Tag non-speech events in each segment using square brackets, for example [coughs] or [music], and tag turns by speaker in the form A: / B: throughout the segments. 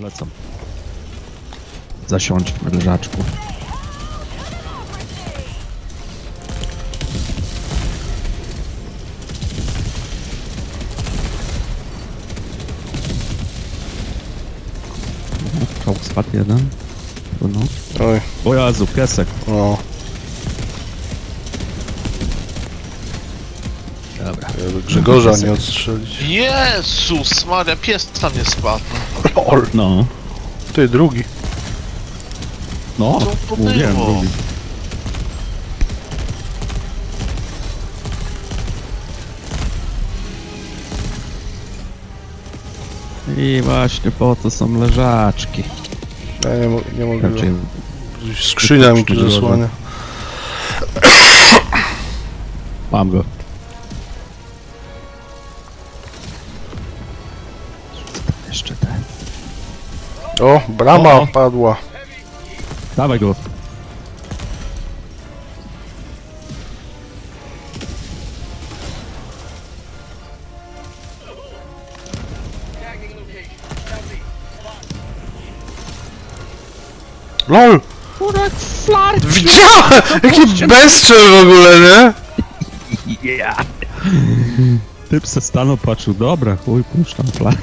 A: Lecą. Zasiądź w leżaczku. Czołg spadł jeden. No.
B: Oj,
A: O Jezu, piesek.
B: no.
A: Dobra.
B: Grzegorza nie odstrzelić.
C: Jezus Maria, pies tam nie spadł.
B: Lol.
A: No.
B: Ty, drugi.
A: No,
C: Co to
A: mówiłem,
C: było?
A: drugi. I właśnie po to są leżaczki.
B: Ja nie, mo nie mogę.
A: Raczej
B: Skrzynia mi tu zasłania.
A: mam go.
B: O, brama
A: O.
B: padła.
A: Dawaj go.
B: LOL! Widziałem! Jaki bezczel w ogóle, nie?
A: Yeah. Typ se stanął, patrzył, dobra, chuj, puszczam flagę.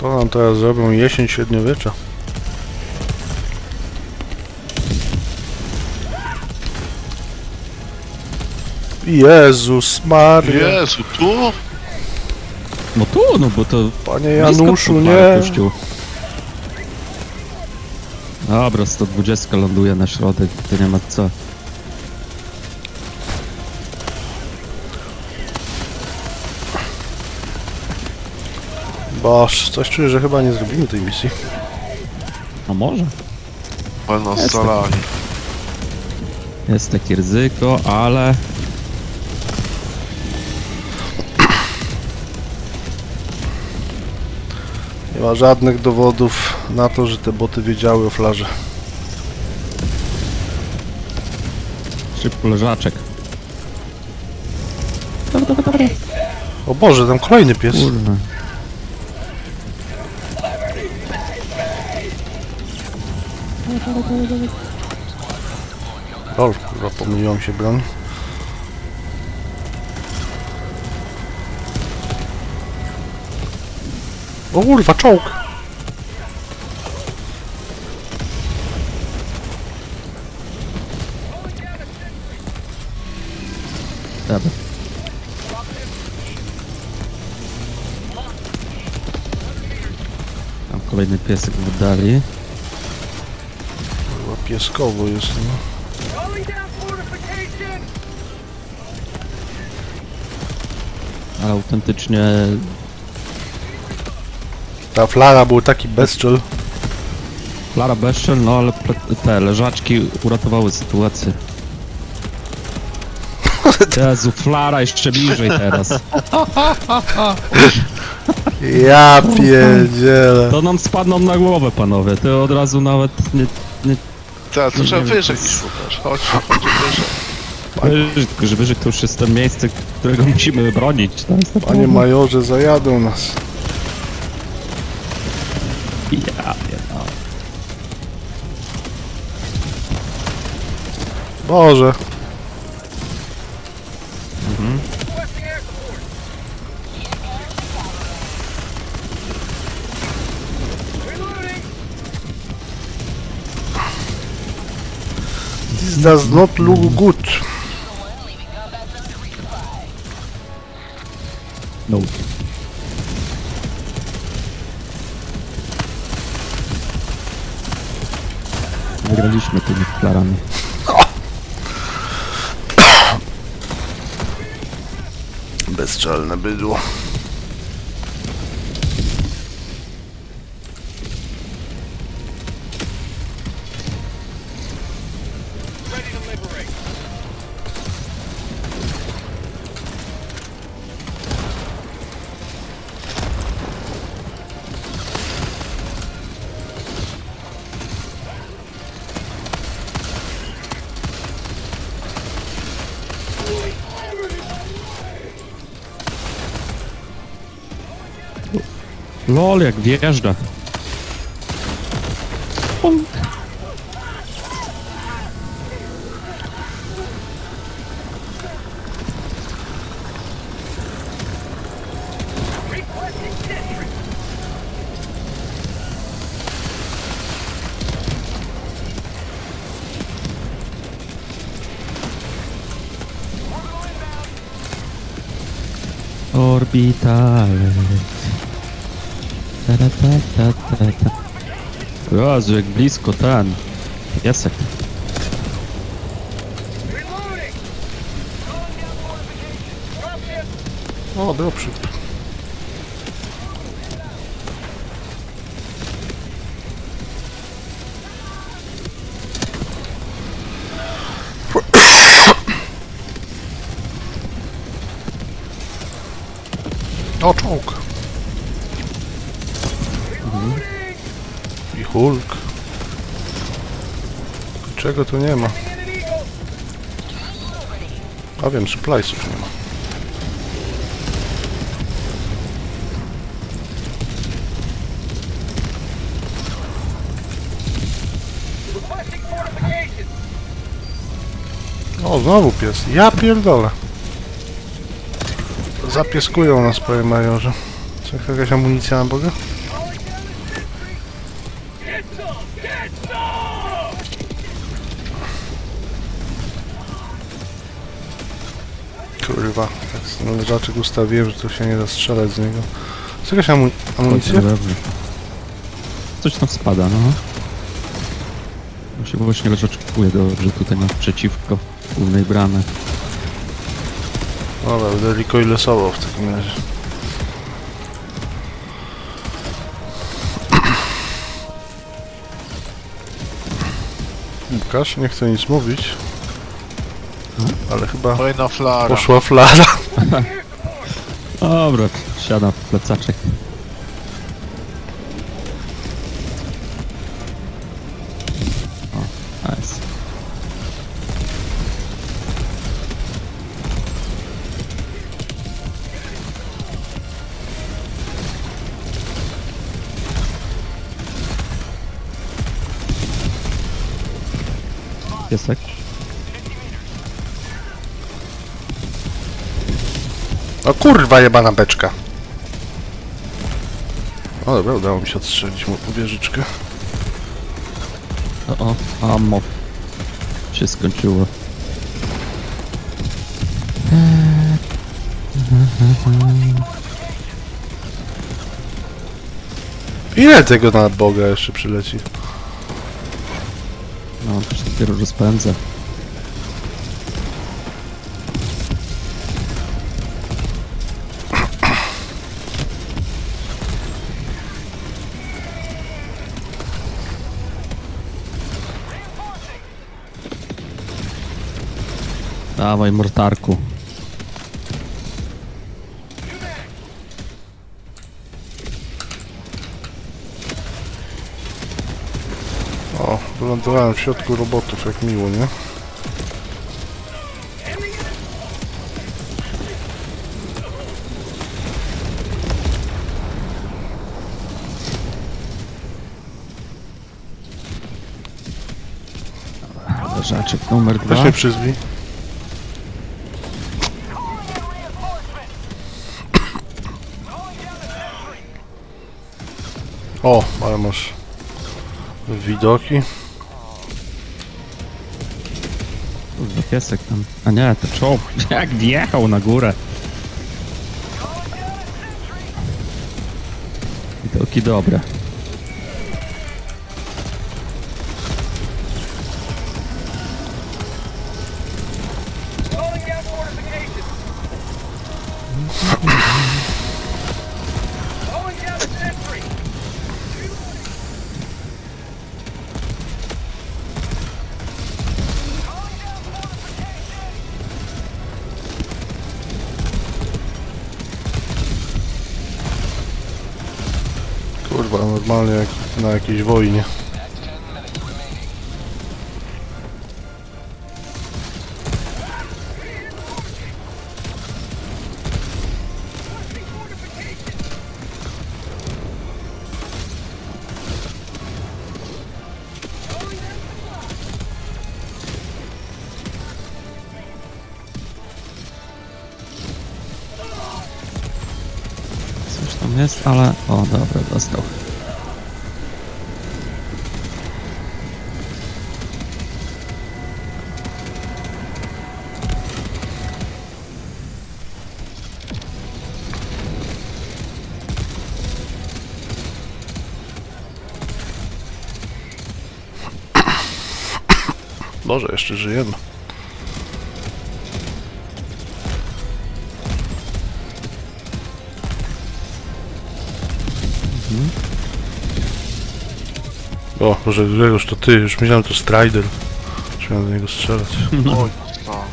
B: To nam teraz zrobią jesień średniowiecza. Jezus Maria.
C: Jezu, tu?
A: No tu, no bo to
B: Panie
A: blisko
B: Januszu, nie.
A: puścił. Dobra, 120 ląduje na środek, to nie ma co.
B: Boż, coś czuję, że chyba nie zrobimy tej misji.
A: A może?
C: Będą
A: Jest. Jest takie ryzyko, ale...
B: Nie ma żadnych dowodów na to, że te boty wiedziały o flarze.
A: Szybko leżaczek.
B: O Boże, tam kolejny pies.
A: Kurwa.
B: Lol, kurwa, pomyliłam się broń. O kurwa, czołg!
A: Dobra. Tam kolejny piesek w oddali.
B: Pieskowo jest, no.
A: Ale autentycznie
B: Ta flara był taki bezczel.
A: Klara Beszczel, no ale te leżaczki uratowały sytuację. [laughs] Jezu, Flara jeszcze bliżej teraz.
B: Ja pierdzielę.
A: To nam spadną na głowę, panowie. To od razu nawet nie... nie
C: Tak, to trzeba wyżej niż szukasz. Chodź, chodź wyżej.
A: wyżej, że wyżej to już jest to miejsce, którego musimy bronić. To jest to
B: Panie majorze, zajadą nas.
A: Ja pierdolę.
B: Boże. This does not look good.
A: No. Wygraliśmy tymi Flarami.
B: Bezczelne bydło.
A: Lol, jak wjeżdża. Pum. Ta, ta, jak blisko ten. Piesek.
B: O, dropship. O, czołg. Hulk. Czego tu nie ma? A wiem, suppliesów nie ma. O, znowu pies. Ja pierdolę. Zapieskują nas, panie majorze. Czy jakaś amunicja na Boga? Ten leżaczek ustawiłem, że tu się nie da strzelać z niego. Jest jakaś amu amunicja?
A: Coś tam spada, no. To się właśnie rozoczekuje dobrze tutaj naprzeciwko głównej bramy.
B: Dobra, będę recoilesował w takim razie. [clears throat] Łukasz, nie chcę nic mówić, ale chyba
C: Kolejna flara.
B: poszła flara. [laughs]
A: Dobra, siada w plecaczek. O, nice. Piesek.
B: O kurwa jebana beczka. O dobra, udało mi się odstrzelić mu wieżyczkę.
A: O, o, ammo się skończyło.
B: Ile tego na Boga jeszcze przyleci?
A: No, to się dopiero rozpędza. Dawaj, mortarku.
B: O, wylądowałem w środku robotów, jak miło, nie?
A: Leżaczek numer dwa.
B: mnie przyzwij. O, ale masz widoki.
A: Piesek tam. A nie, to czołg. [laughs] Jak wjechał na górę. Widoki dobre.
B: normalnie jak na jakiejś wojnie.
A: jest, ale... O, dobra, dostał.
B: Boże, jeszcze żyjemy. O, Boże, Grzegorz, to ty, już myślałem, to Strider. Miałem do niego strzelać.
C: Oj, no.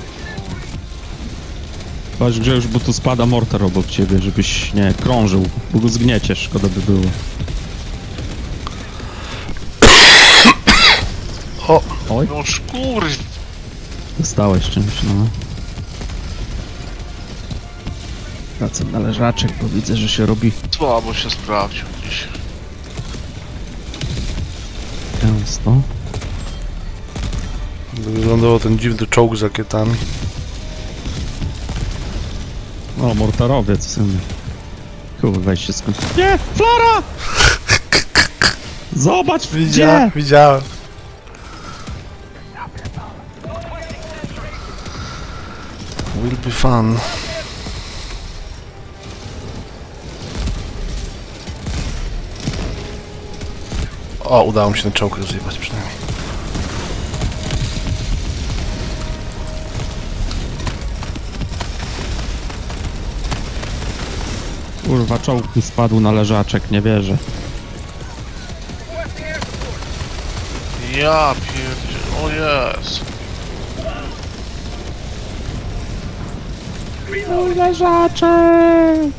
A: Patrz, gdzie już, bo tu spada mortar obok ciebie, żebyś nie krążył, bo go zgnieciesz, szkoda by było.
B: O!
A: Oj,
C: No szkur...
A: dostałeś czymś, no. Wracam na leżaczek, bo widzę, że się robi
C: Słabo się sprawdził dziś.
A: często.
B: Wyglądał ten dziwny czołg z rakietami.
A: O, mortarowiec w sumie. Kurwa, weź się skąd... Nie! Flora! [laughs] Zobacz, gdzie!
B: widziałem. Will be fun. O, udało mi się ten czołg rozjebać przynajmniej.
A: Kurwa, czołg mi spadł na leżaczek, nie wierzę.
C: Ja pierdzie... O jest.
A: Mój leżaczek!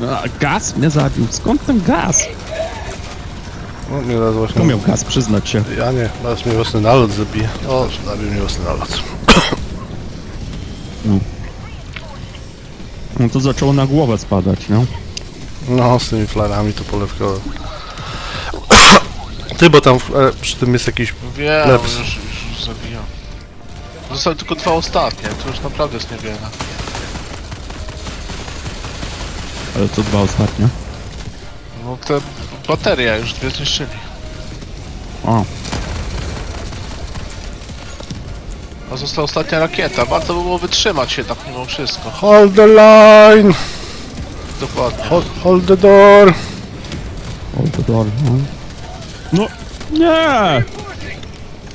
A: A, gaz mnie zabił. Skąd ten gaz?
B: No, mnie teraz właśnie...
A: Kto miał gaz, przyznać się.
B: Ja nie, teraz mnie własny nalot zabije. O, zabił mnie własny nalot.
A: No to zaczęło na głowę spadać, no.
B: No, z tymi flarami to polewkowe. [coughs] Ty, bo tam w- e, przy tym jest jakiś...
C: Wiem,
B: Leps.
C: już, już zabijam. Zostały tylko dwa ostatnie, to już naprawdę jest niewiele.
A: Ale to dwa ostatnie.
C: No te baterie już dwie zniszczyli.
A: O,
C: A została ostatnia rakieta, warto by było wytrzymać się tak mimo wszystko.
B: Hold the line!
C: Dokładnie.
B: Hold, hold the door!
A: o to dobra, no. No, nie!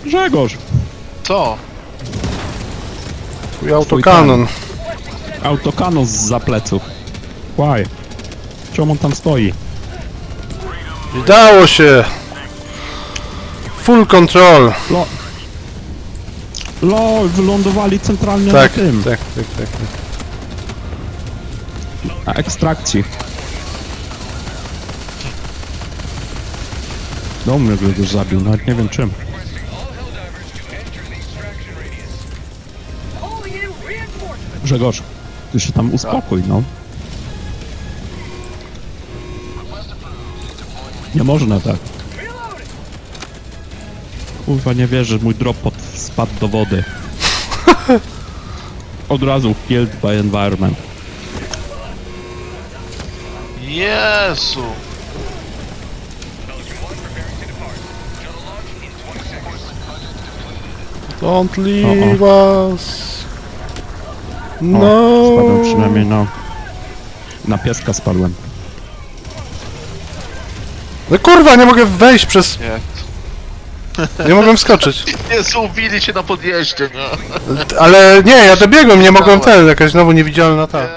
A: Grzegorz!
C: Co?
B: Twój autokanon.
A: Autokanon z za pleców. Why? Czemu on tam stoi?
B: Udało się! Full control!
A: Lo... LOL, wylądowali centralnie
B: Tak,
A: na tym.
B: tak, tak, tak. tak.
A: Na ekstrakcji. Do mnie go już zabił, nawet nie wiem czym. Grzegorz, ty się tam uspokój, no. Nie można tak. Kurwa, nie wierzę, mój drop pod spadł do wody. [laughs] Od razu killed by environment.
C: Jezu!
B: Don't leave us!
A: O,
B: No!
A: spadłem przynajmniej na... Na pieska spadłem.
B: No kurwa, nie mogę wejść przez...
C: Nie.
B: Nie mogłem skoczyć. [laughs]
C: Jezu, ubili się na podjeździe, nie?
B: Ale nie, ja dobiegłem, nie mogłem ten, jakaś znowu niewidzialna ta.
C: Nie.